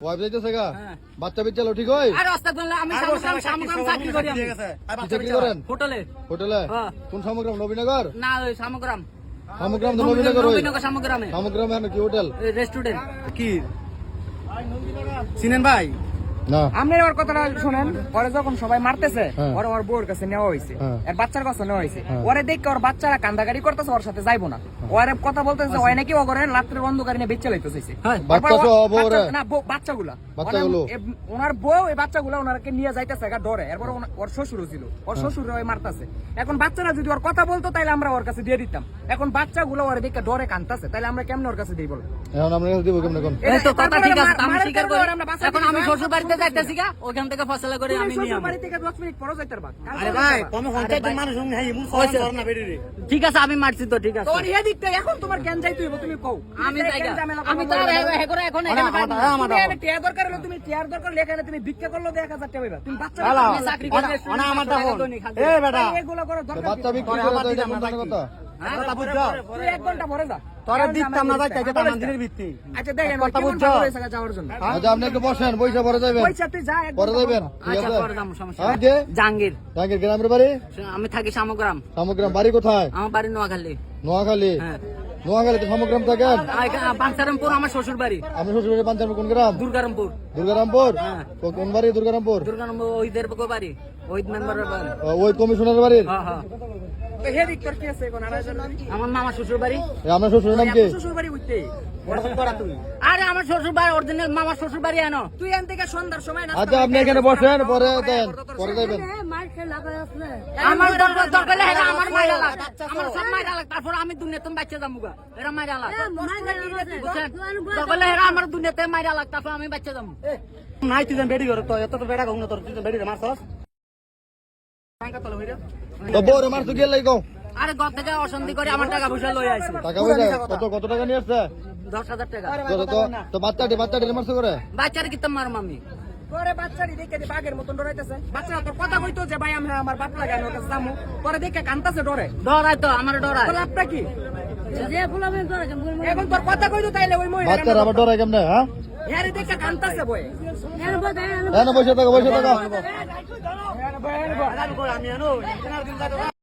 Wife যাইতেছে গা? হ্যাঁ। বাচ্চা বিচ্চা ঠিক হয়? আর বললাম আমি সামগ্রাম সামগ্রাম চাকরি করি আমি। চাকরি করেন? হোটেলে। হোটেলে? হ্যাঁ। কোন সামগ্রাম? নবীনগর? না ওই সামগ্রাম। সামগ্রাম তো নবীনগর ওই। নবীনগর সামগ্রামে। সামগ্রাম কি হোটেল? রেস্টুরেন্ট। কি? চিনেন ভাই? না ওর কথাটা শুনেন ওরে যখন সবাই মারতেছে হ্যাঁ। ওর বউর কাছে নেওয়া হয়েছে হ্যাঁ। এর বাচ্চার কাছে নেওয়া হয়েছে হ্যাঁ। ওরে দেখে ওর বাচ্চারা কান্দাগাড়ি করতেছে ওর সাথে যাইবো না ওরে কথা বলতেছে ওই নাকি ও করে রাত্রের অন্ধকারে নিয়ে বেচে? না বাচ্চাগুলো? ওনার- বউ এই বাচ্চাগুলা ওনারকে নিয়ে যাইতেছে গা ডরে। এরপর ওর শ্বশুর ছিল। ওর শ্বশুর ওই মারতাছে। এখন বাচ্চারা যদি ওর কথা বলতো তাহলে আমরা ওর কাছে দিয়ে দিতাম। এখন বাচ্চাগুলো ওর দেখে ডরে কানতাছে তাহলে আমরা কেমনে ওর কাছে দিই বল এখন কাছে দিব কেমন কোন? এই তো কথা ঠিক আছে আমি স্বীকার করি। এখন আমি শ্বশুর বাড়িতে যাইতেছি গা ওখান থেকে ফসলা করে আমি নিয়ে শ্বশুর বাড়ি থেকে দশ মিনিট পরে যাইতে পারবা। আরে ভাই তুমি পঞ্চায়েত মানুষ হুম হ্যাঁ ইমুন হয়েছে। সরন না বেরি রে ঠিক আছে আমি মারছি তো ঠিক আছে। তোর ইয়ে দিকটা এখন তোমার জ্ঞান যাইতে হইব? তুমি কও। আমি তুমি যাই আমি তো আর হে- করে এখন এখানে। আমার টিয়া দরকার হলে তুমি টিয়ার দরকার হলে এখানে তুমি ভিক্ষা করল এক হাজার টাকা পাইবা। তুমি বাচ্চা আমি চাকরি করি, অনা- restaurant অনা এ আমার পাঁচশো টাকা দেখুন। দৈনিক হাজিরা। এ বেটা এগুলো করার দরকার বাচ্চা বিক্রি করে আবার এটা দিলাম কথা? তুই এক ঘণ্টা পরে যা। তোরে দিতাম না আমার যাইতে আমার তার বাড়িতে। দিনের ভিত্তি। আচ্ছা দেখেন কথা কেমন বুঝছ? ভালো হয়েছে যাওয়ার জন্য? আপনি একটু বসেন পয়সা পরে যাবেন পয়সা তুই যা পরে যাবেন আচ্ছা পরে যাব, সমস্যা নেই। কে? জাহাঙ্গীর। জাহাঙ্গীর গ্রামের বাড়ি? আমি থাকি সামগ্রাম সামগ্রাম বাড়ি কোথায়? আমার বাড়ি নোয়াখালী। নোয়াখালী? হ্যাঁ। নোয়াখালীতে সমগ্রাম থাকেন? বাঞ্ছারামপুর আমার শ্বশুর বাড়ি আমি শ্বশুর বাড়ি পাঞ্জাব কোন গ্রাম? দুর্গারামপুর। দুর্গারামপুর? হ্যাঁ। কোন বাড়ি? দুর্গারামপুর? দুর্গারামপুর ওইদের বাড়ি ওই মেম্বারের বাড়ি। ওই কমিশনারের বাড়ির? হ্যাঁ হ্যাঁ। আমার মামা শ্বশুর বাড়ি নাম কি? শ্বশুর বাড়ি উঠতে। তুই আরে আমার শ্বশুর বাড়ি অরিজিনাল মামা শ্বশুর বাড়ি এনো তুই এন থেকে সন্ধ্যার সময় নাস্তা আচ্ছা আপনি এখানে বসেন পরে দেন পরে যাবেন আমার দরকার আমার মাইরা লাগ আমার সব মাইরা লাগ তারপর আমি দুনিয়াতে বাচ্চা যামুগা এরা মাইরা লাগ দরকার আমার দুনিয়াতে মাইরা লাগ তারপর আমি বাচ্চা যামু নাই তুই বেরি করে তো এত তো বেড়া গঙ্গ তোর তুই যেন বেরি রে মারছস তো বউরে মারছো লাইগো আরে ঘর থেকে অশান্তি করে আমার টাকা পয়সা লই আইছি। টাকা পয়সা কত কত টাকা নিয়ে আসছে? দশ হাজার টাকা। তো বাচ্চাটি বাচ্চাটি মারছো করে বাচ্চার কি মারম আমি পরে বাচ্চারি দেখে যে বাঘের মতন ডরাইতেছে। বাচ্চা তোর কথা কইতো যে ভাই আমি আমার বাপ লাগে ওর কাছে যাব পরে দেখে কান্তাছে ডরে। ডরাই তো আমার ডরাই তোর লাভটা কি? এখন তোর কথা কইতো তাইলে ওই মহিলা বাচ্চার আবার ডরাই কেমনে হ্যাঁ? হ্যাঁ দেখে কান্তাছে বয়ে। এনে বসে থাকো বসে থাকো। ဘယ်နဲ့ပေါ့အဲ့ဒါကိုလာမြန်လို့ကျွန်တော်ဒီကတော့